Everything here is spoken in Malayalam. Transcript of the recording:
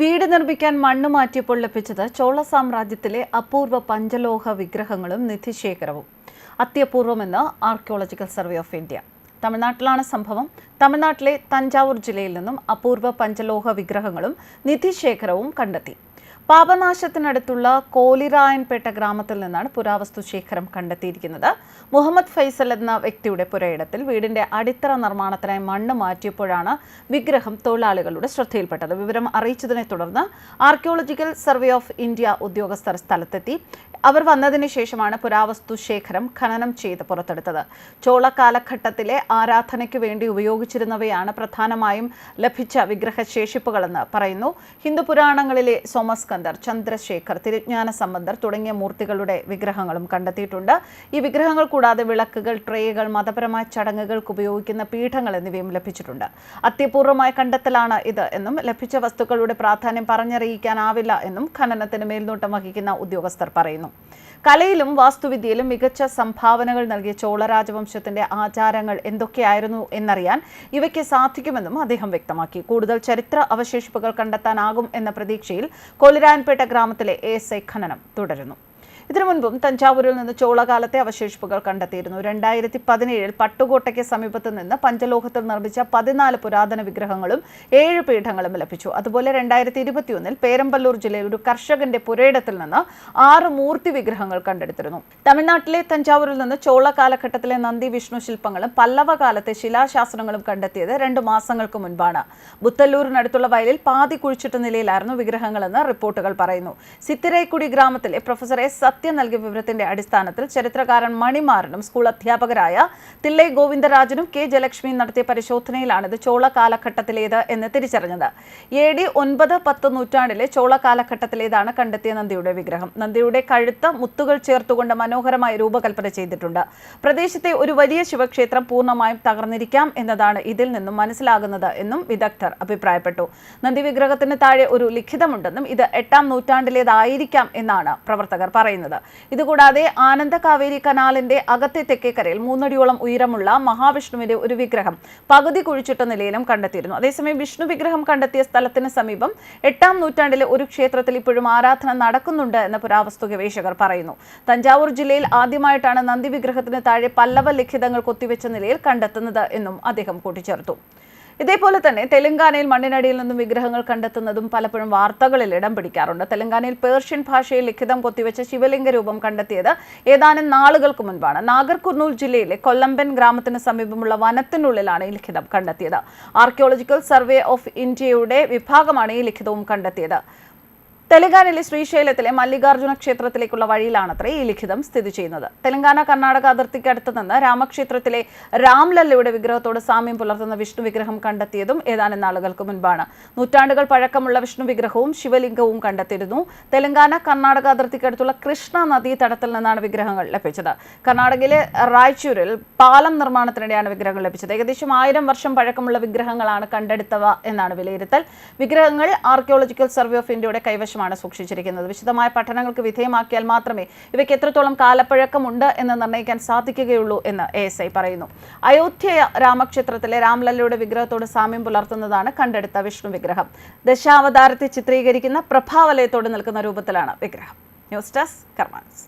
വീട് നിർമ്മിക്കാൻ മണ്ണ് മാറ്റിയപ്പോൾ ലഭിച്ചത് ചോള സാമ്രാജ്യത്തിലെ അപൂർവ പഞ്ചലോഹ വിഗ്രഹങ്ങളും നിധിശേഖരവും. അത്യപൂർവമെന്ന് ആർക്കിയോളജിക്കൽ സർവേ ഓഫ് ഇന്ത്യ തമിഴ്നാട്ടിലാണ് സംഭവം. തമിഴ്നാട്ടിലെ തഞ്ചാവൂർ ജില്ലയിൽ നിന്നും അപൂർവ പഞ്ചലോഹ വിഗ്രഹങ്ങളും നിധിശേഖരവും കണ്ടെത്തി. പാപനാശത്തിനടുത്തുള്ള കോലിറായൻപേട്ട ഗ്രാമത്തിൽ നിന്നാണ് പുരാവസ്തു ശേഖരം കണ്ടെത്തിയിരിക്കുന്നത്. മുഹമ്മദ് ഫൈസൽ എന്ന വ്യക്തിയുടെ പുരയിടത്തിൽ വീടിന്റെ അടിത്തറ നിർമ്മാണത്തിനായി മണ്ണ് മാറ്റിയപ്പോഴാണ് വിഗ്രഹം തൊഴിലാളികളുടെ ശ്രദ്ധയിൽപ്പെട്ടത്. വിവരം അറിയിച്ചതിനെ തുടർന്ന് ആർക്കിയോളജിക്കൽ സർവേ ഓഫ് ഇന്ത്യ ഉദ്യോഗസ്ഥർ സ്ഥലത്തെത്തി. അവർ വന്നതിന് ശേഷമാണ് പുരാവസ്തു ശേഖരം ഖനനം ചെയ്ത് പുറത്തെടുത്തത്. ചോള കാലഘട്ടത്തിലെ ആരാധനയ്ക്ക് വേണ്ടി ഉപയോഗിച്ചിരുന്നവയാണ് പ്രധാനമായും ലഭിച്ച വിഗ്രഹശേഷിപ്പുകളെന്ന് പറയുന്നു. ഹിന്ദു പുരാണങ്ങളിലെ സോമസ്കന്ദർ ചന്ദ്രശേഖർ തിരുജ്ഞാന സംബന്ധർ തുടങ്ങിയ മൂർത്തികളുടെ വിഗ്രഹങ്ങളും കണ്ടെത്തിയിട്ടുണ്ട് ഈ വിഗ്രഹങ്ങൾ കൂടാതെ വിളക്കുകൾ ട്രേകൾ മതപരമായ ചടങ്ങുകൾക്ക് ഉപയോഗിക്കുന്ന പീഠങ്ങൾ എന്നിവയും ലഭിച്ചിട്ടുണ്ട് അത്യപൂർവമായ കണ്ടെത്തലാണ് ഇത് എന്നും ലഭിച്ച വസ്തുക്കളുടെ പ്രാധാന്യം പറഞ്ഞറിയിക്കാനാവില്ല എന്നും ഖനനത്തിന് മേൽനോട്ടം വഹിക്കുന്ന ഉദ്യോഗസ്ഥർ പറയുന്നു കലയിലും വാസ്തുവിദ്യയിലും മികച്ച സംഭാവനകൾ നൽകിയ ചോള രാജവംശത്തിന്റെ ആചാരങ്ങൾ എന്തൊക്കെയായിരുന്നു എന്നറിയാൻ ഇവയ്ക്ക് സാധിക്കുമെന്നും അദ്ദേഹം വ്യക്തമാക്കി കൂടുതൽ ചരിത്ര അവശേഷിപ്പുകൾ കണ്ടെത്താനാകും എന്ന പ്രതീക്ഷയിൽ കൊലിരാൻപേട്ട ഗ്രാമത്തിലെ എസ് ഐ ഖനനം തുടരുന്നു. ഇതിനു മുൻപും തഞ്ചാവൂരിൽ നിന്ന് ചോളകാലത്തെ അവശേഷിപ്പുകൾ കണ്ടെത്തിയിരുന്നു. രണ്ടായിരത്തി പതിനേഴിൽ പട്ടുകോട്ടയ്ക്ക് സമീപത്ത് നിന്ന് പഞ്ചലോഹത്തിൽ നിർമ്മിച്ച പതിനാല് പുരാതന വിഗ്രഹങ്ങളും ഏഴ് പീഠങ്ങളും ലഭിച്ചു. അതുപോലെ രണ്ടായിരത്തി ഇരുപത്തിയൊന്നിൽ പേരമ്പല്ലൂർ ജില്ലയിൽ ഒരു കർഷകന്റെ പുരയിടത്തിൽ നിന്ന് ആറ് മൂർത്തി വിഗ്രഹങ്ങൾ കണ്ടെടുത്തിരുന്നു. തമിഴ്നാട്ടിലെ തഞ്ചാവൂരിൽ നിന്ന് ചോള കാലഘട്ടത്തിലെ നന്ദി വിഷ്ണു ശില്പങ്ങളും പല്ലവ കാലത്തെ ശിലാശാസനങ്ങളും കണ്ടെത്തിയത് രണ്ട് മാസങ്ങൾക്ക് മുൻപാണ്. ബുത്തല്ലൂരിനടുത്തുള്ള വയലിൽ പാതി കുഴിച്ചിട്ട നിലയിലായിരുന്നു വിഗ്രഹങ്ങളെന്ന് റിപ്പോർട്ടുകൾ പറയുന്നു. സിത്തിരൈക്കുടി ഗ്രാമത്തിലെ പ്രൊഫസർ എസ് സത്യം നൽകിയ വിവരത്തിന്റെ അടിസ്ഥാനത്തിൽ ചരിത്രകാരൻ മണിമാറിനും സ്കൂൾ അധ്യാപകരായ തില്ലൈ ഗോവിന്ദരാജനും കെ ജലക്ഷ്മിയും നടത്തിയ പരിശോധനയിലാണ് ഇത് ചോള കാലഘട്ടത്തിലേത് എന്ന് തിരിച്ചറിഞ്ഞത്. എ ഡി ഒൻപത് പത്ത് നൂറ്റാണ്ടിലെ ചോള കാലഘട്ടത്തിലേതാണ് കണ്ടെത്തിയ നന്ദിയുടെ വിഗ്രഹം. നന്ദിയുടെ കഴുത്ത് മുത്തുകൾ ചേർത്തുകൊണ്ട് മനോഹരമായി രൂപകൽപ്പന ചെയ്തിട്ടുണ്ട്. പ്രദേശത്തെ ഒരു വലിയ ശിവക്ഷേത്രം പൂർണമായും തകർന്നിരിക്കാം എന്നതാണ് ഇതിൽ നിന്നും മനസ്സിലാകുന്നത് എന്നും വിദഗ്ധർ അഭിപ്രായപ്പെട്ടു. നന്ദി വിഗ്രഹത്തിന് താഴെ ഒരു ലിഖിതമുണ്ടെന്നും ഇത് എട്ടാം നൂറ്റാണ്ടിലേതായിരിക്കാം എന്നാണ് പ്രവർത്തകർ പറയുന്നത്. ഇതുകൂടാതെ ആനന്ദ കാവേരി കനാലിന്റെ അകത്തെ തെക്കേക്കരയിൽ മൂന്നടിയോളം ഉയരമുള്ള മഹാവിഷ്ണുവിന്റെ ഒരു വിഗ്രഹം പകുതി കുഴിച്ചിട്ട നിലയിലും കണ്ടെത്തിയിരുന്നു. അതേസമയം വിഷ്ണു വിഗ്രഹം കണ്ടെത്തിയ സ്ഥലത്തിന് സമീപം എട്ടാം നൂറ്റാണ്ടിലെ ഒരു ക്ഷേത്രത്തിൽ ഇപ്പോഴും ആരാധന നടക്കുന്നുണ്ട് എന്ന് പുരാവസ്തു ഗവേഷകർ പറയുന്നു. തഞ്ചാവൂർ ജില്ലയിൽ ആദ്യമായിട്ടാണ് നന്ദി വിഗ്രഹത്തിന് താഴെ പല്ലവ ലിഖിതങ്ങൾ കൊത്തിവെച്ച നിലയിൽ കണ്ടെത്തുന്നത് എന്നും അദ്ദേഹം കൂട്ടിച്ചേർത്തു. ഇതേപോലെ തന്നെ തെലങ്കാനയിൽ മണ്ണിനടിയിൽ നിന്നും വിഗ്രഹങ്ങൾ കണ്ടെത്തുന്നതും പലപ്പോഴും വാർത്തകളിൽ ഇടം പിടിക്കാറുണ്ട്. തെലങ്കാനയിൽ പേർഷ്യൻ ഭാഷയിൽ ലിഖിതം കൊത്തിവെച്ച ശിവലിംഗ രൂപം കണ്ടെത്തിയത് ഏതാനും നാളുകൾക്ക് മുൻപാണ്. നാഗർകുർണൂൽ ജില്ലയിലെ കൊല്ലമ്പൻ ഗ്രാമത്തിന് സമീപമുള്ള വനത്തിനുള്ളിലാണ് ഈ ലിഖിതം കണ്ടെത്തിയത്. ആർക്കിയോളജിക്കൽ സർവേ ഓഫ് ഇന്ത്യയുടെ വിഭാഗമാണ് ഈ ലിഖിതവും കണ്ടെത്തിയത്. തെലങ്കാനയിലെ ശ്രീശൈലത്തിലെ മല്ലികാർജുന ക്ഷേത്രത്തിലേക്കുള്ള വഴിയിലാണത്രേ ഈ ലിഖിതം സ്ഥിതി ചെയ്യുന്നത്. തെലങ്കാന കർണാടക അതിർത്തിക്കടുത്ത് നിന്ന് രാമക്ഷേത്രത്തിലെ രാംലല്ലയുടെ വിഗ്രഹത്തോട് സാമ്യം പുലർത്തുന്ന വിഷ്ണു വിഗ്രഹം കണ്ടെത്തിയതും ഏതാനും നാളുകൾക്ക് മുൻപാണ്. നൂറ്റാണ്ടുകൾ പഴക്കമുള്ള വിഷ്ണു വിഗ്രഹവും ശിവലിംഗവും കണ്ടെത്തിയിരുന്നു. തെലങ്കാന കർണാടക അതിർത്തിക്കടുത്തുള്ള കൃഷ്ണ നദീ തടത്തിൽ നിന്നാണ് വിഗ്രഹങ്ങൾ ലഭിച്ചത്. കർണാടകയിലെ റായ്ചൂരിൽ പാലം നിർമ്മാണത്തിനിടെയാണ് വിഗ്രഹങ്ങൾ ലഭിച്ചത്. ഏകദേശം ആയിരം വർഷം പഴക്കമുള്ള വിഗ്രഹങ്ങളാണ് കണ്ടെടുത്തവ എന്നാണ് വിലയിരുത്തൽ. വിഗ്രഹങ്ങൾ ആർക്കിയോളജിക്കൽ സർവേ ഓഫ് ഇന്ത്യയുടെ കൈവശമാണ് സൂക്ഷിച്ചിരിക്കുന്നത്. വിശദമായ പഠനങ്ങൾക്ക് വിധേയമാക്കിയാൽ മാത്രമേ ഇവയ്ക്ക് എത്രത്തോളം കാലപ്പഴക്കമുണ്ട് എന്ന് നിർണയിക്കാൻ സാധിക്കുകയുള്ളൂ എന്ന് എ എസ് ഐ പറയുന്നു. അയോധ്യ രാമക്ഷേത്രത്തിലെ രാംലല്ലയുടെ വിഗ്രഹത്തോട് സാമ്യം പുലർത്തുന്നതാണ് കണ്ടെടുത്ത വിഷ്ണു വിഗ്രഹം. ദശാവതാരത്തെ ചിത്രീകരിക്കുന്ന പ്രഭാവലയത്തോട് നിൽക്കുന്ന രൂപത്തിലാണ് വിഗ്രഹം. News desk കർമാൻസ്